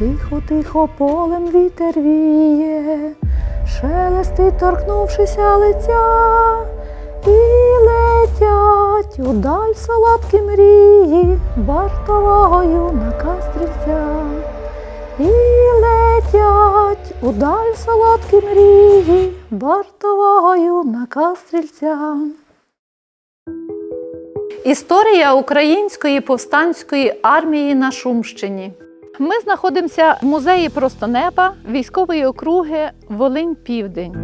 Тихо, тихо полем вітер віє, шелести, торкнувшися лиця, і летять удаль солодкі мрії, вартового юнака стрільця. І летять удаль солодкі мрії, вартового юнака стрільця. Історія української повстанської армії на Шумщині. Ми знаходимося в музеї Просто неба військової округи Волинь Південь.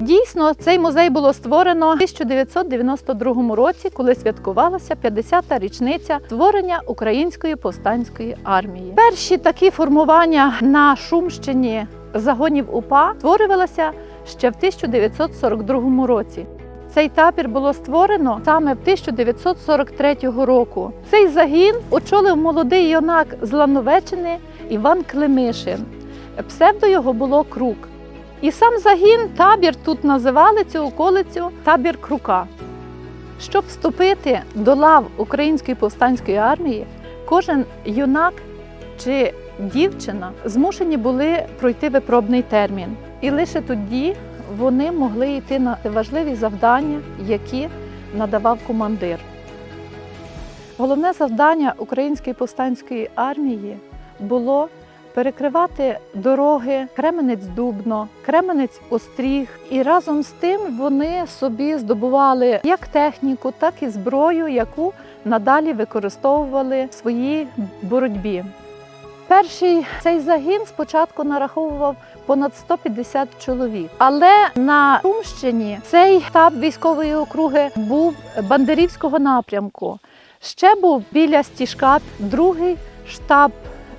Дійсно, цей музей було створено в 1992 році, коли святкувалася 50-та річниця створення Української повстанської армії. Перші такі формування на Шумщині загонів УПА створювалися ще в 1942 році. Цей табір було створено саме в 1943 року. Цей загін очолив молодий юнак з Лановеччини Іван Климишин. Псевдо його було Крук. І сам загін, табір тут називали цю околицю табір Крука. Щоб вступити до лав Української повстанської армії, кожен юнак чи дівчина змушені були пройти випробний термін. І лише тоді вони могли йти на важливі завдання, які надавав командир. Головне завдання Української повстанської армії було перекривати дороги Кременець-Дубно, Кременець-Остріг. І разом з тим вони собі здобували як техніку, так і зброю, яку надалі використовували в своїй боротьбі. Перший цей загін спочатку нараховував понад 150 чоловік. Але на Сумщині цей штаб військової округи був бандерівського напрямку. Ще був біля стіжка другий штаб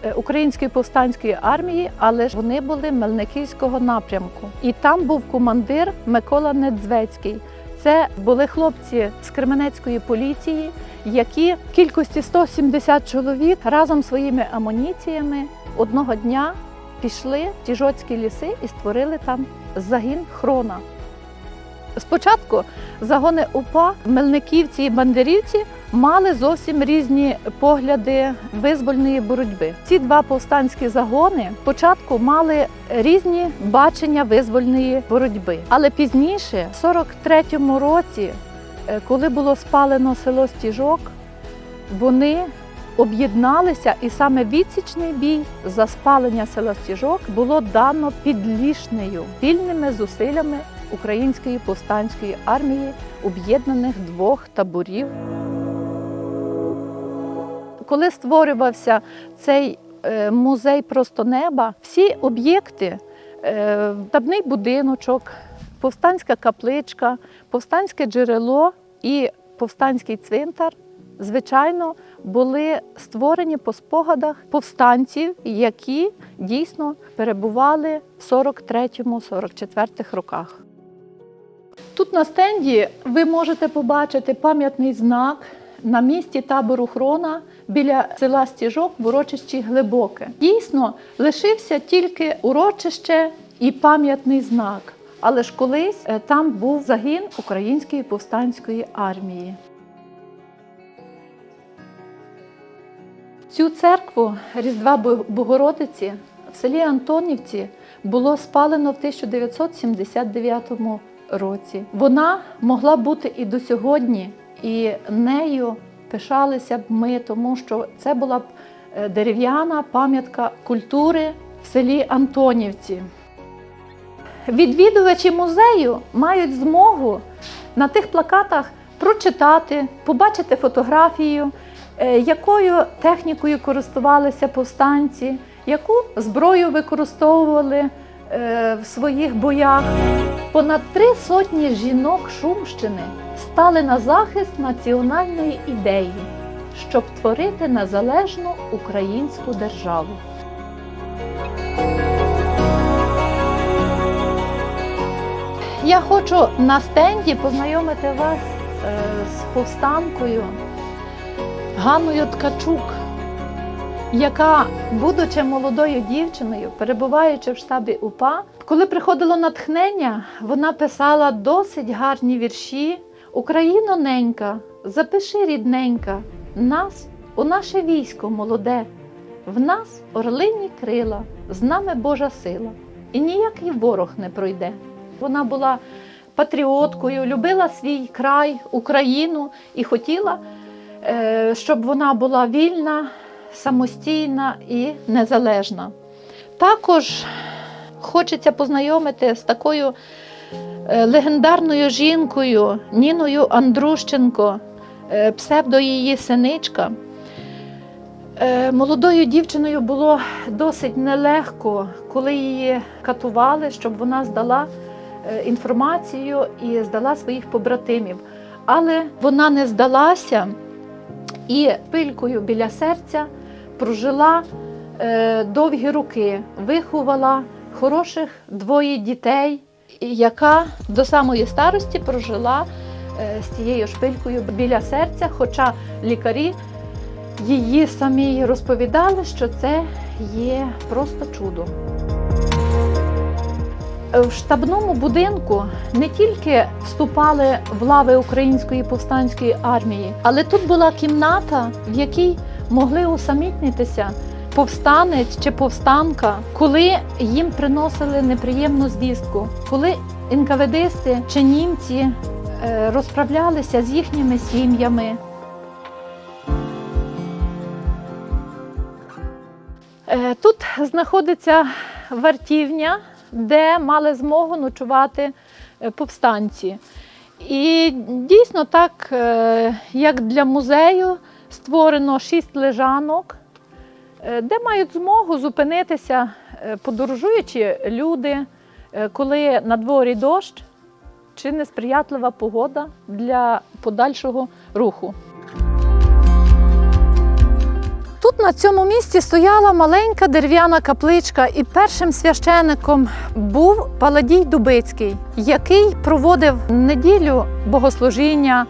е, Української повстанської армії, але ж вони були Мельниківського напрямку. І там був командир Микола Недзвецький. Це були хлопці з Кременецької поліції, які в кількості 170 чоловік разом своїми амуніціями одного дня пішли в Тіжоцькі ліси і створили там загін хрона. Спочатку загони УПА, Мельниківці і Бандерівці мали зовсім різні погляди визвольної боротьби. Ці два повстанські загони спочатку мали різні бачення визвольної боротьби. Але пізніше, в 43-му році, е, коли було спалено село Стіжок, вони об'єдналися, і саме відсічний бій за спалення села Стіжок було дано під Лішнею спільними зусиллями Української повстанської армії об'єднаних двох таборів. Коли створювався цей е, музей просто неба, всі об'єкти, е, табний будиночок, повстанська капличка, повстанське джерело і повстанський цвинтар, звичайно, були створені по спогадах повстанців, які дійсно перебували в 43-44 роках. Тут на стенді ви можете побачити пам'ятний знак на місці табору Хрона біля села Стіжок в урочищі Глибоке. Дійсно, лишився тільки урочище і пам'ятний знак. Але ж колись е, там був загін Української повстанської армії. Цю церкву Різдва Богородиці в селі Антонівці було спалено в 1979 році. Вона могла бути і до сьогодні, і нею пишалися б ми, тому що це була б е, дерев'яна пам'ятка культури в селі Антонівці. Відвідувачі музею мають змогу на тих плакатах прочитати, побачити фотографію, якою технікою користувалися повстанці, яку зброю використовували е, в своїх боях. Понад три сотні жінок Шумщини стали на захист національної ідеї, щоб творити незалежну українську державу. Я хочу на стенді познайомити вас е, з повстанкою Ганною Ткачук, яка, будучи молодою дівчиною, перебуваючи в штабі УПА, коли приходило натхнення, вона писала досить гарні вірші. Україно ненька, запиши рідненька, нас у наше військо молоде, в нас орлині крила, з нами Божа сила, і ніякий ворог не пройде. Вона була патріоткою, любила свій край, Україну і хотіла, щоб вона була вільна, самостійна і незалежна. Також хочеться познайомити з такою е, легендарною жінкою Ніною Андрущенко, е, псевдо її синичка. Е, Молодою дівчиною було досить нелегко, коли її катували, щоб вона здала е, інформацію і здала своїх побратимів. Але вона не здалася і пилькою біля серця прожила е, довгі роки, виховала хороших двоє дітей, яка до самої старості прожила е, з цією шпилькою біля серця, хоча лікарі її самі розповідали, що це є просто чудо. В штабному будинку не тільки вступали в лави Української повстанської армії, але тут була кімната, в якій могли усамітнитися повстанець чи повстанка, коли їм приносили неприємну звістку, коли інкаведисти чи німці е, розправлялися з їхніми сім'ями. Е, Тут знаходиться вартівня, де мали змогу ночувати е, повстанці. І дійсно так, е, як для музею, створено шість лежанок, е, де мають змогу зупинитися подорожуючі люди, коли на дворі дощ чи несприятлива погода для подальшого руху. Тут на цьому місці стояла маленька дерев'яна капличка, і першим священиком був Паладій Дубицький, який проводив неділю богослужіння.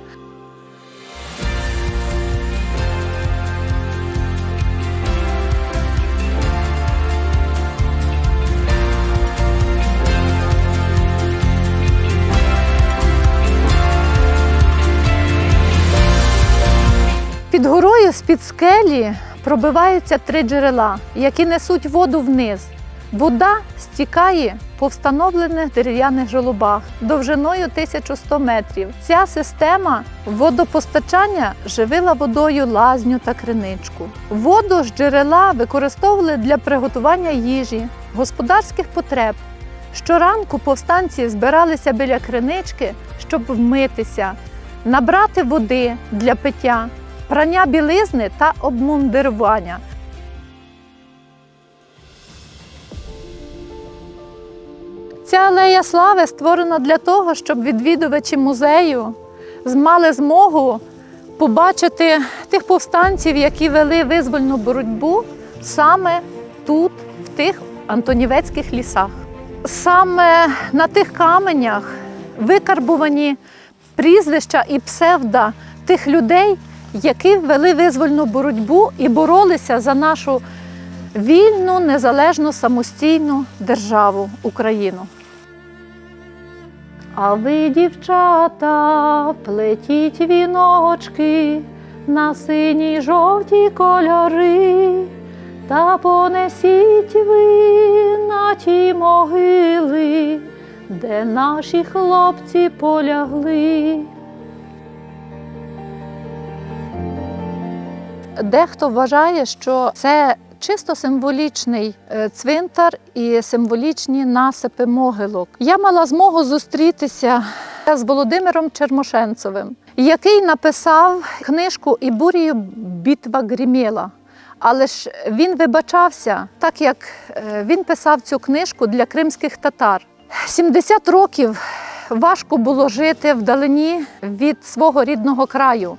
Під горою з-під скелі пробиваються три джерела, які несуть воду вниз. Вода стікає по встановлених дерев'яних жолобах довжиною 1100 метрів. Ця система водопостачання живила водою лазню та криничку. Воду з джерела використовували для приготування їжі, господарських потреб. Щоранку повстанці збиралися біля кринички, щоб вмитися, набрати води для пиття, прання білизни та обмундирування. Ця алея слави створена для того, щоб відвідувачі музею мали змогу побачити тих повстанців, які вели визвольну боротьбу саме тут, в тих антонівецьких лісах. Саме на тих каменях викарбувані прізвища і псевда тих людей, які вели визвольну боротьбу і боролися за нашу вільну, незалежну, самостійну державу Україну. А ви, дівчата, плетіть віночки на синій жовті кольори, та понесіть ви на ті могили, де наші хлопці полягли. Дехто вважає, що це чисто символічний е, цвинтар і символічні насипи могилок. Я мала змогу зустрітися з Володимиром Чермошенцевим, який написав книжку Ібурію Бітва грімєла. Але ж він вибачався, так як е, він писав цю книжку для кримських татар. 70 років важко було жити вдалині від свого рідного краю.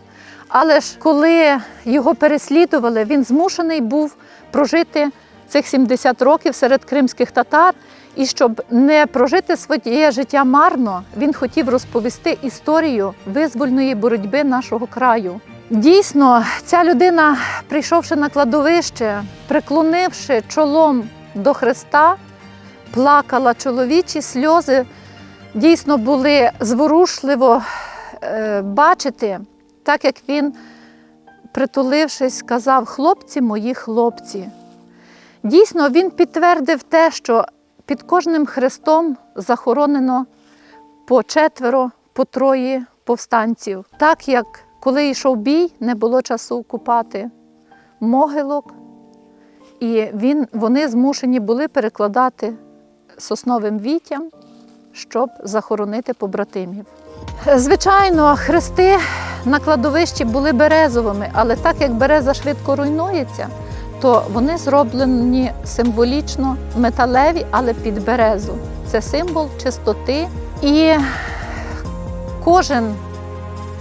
Але ж коли його переслідували, він змушений був прожити цих 70 років серед кримських татар. І щоб не прожити своє життя марно, він хотів розповісти історію визвольної боротьби нашого краю. Дійсно, ця людина, прийшовши на кладовище, приклонивши чолом до Христа, плакала чоловічі сльози. Дійсно були зворушливо е, бачити, так як він притулившись, сказав: Хлопці, мої хлопці. Дійсно, він підтвердив те, що під кожним хрестом захоронено по четверо, по троє повстанців. Так як коли йшов бій, не було часу купати могилок, і він, вони змушені були перекладати сосновим віттям, щоб захоронити побратимів. Звичайно, хрести на кладовищі були березовими, але так як береза швидко руйнується, то вони зроблені символічно металеві, але під березу. Це символ чистоти. І кожен,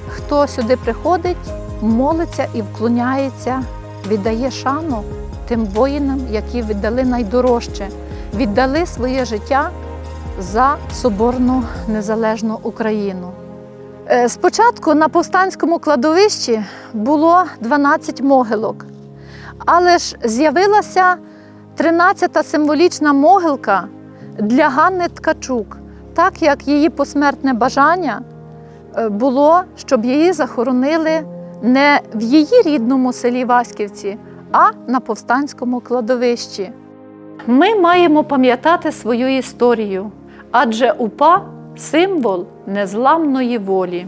хто сюди приходить, молиться і вклоняється, віддає шану тим воїнам, які віддали найдорожче, віддали своє життя за соборну незалежну Україну. Е, Спочатку на повстанському кладовищі було 12 могилок, але ж з'явилася 13-та символічна могилка для Ганни Ткачук, так як її посмертне бажання е, було, щоб її захоронили не в її рідному селі Васьківці, а на повстанському кладовищі. Ми маємо пам'ятати свою історію, адже УПА символ незламної волі.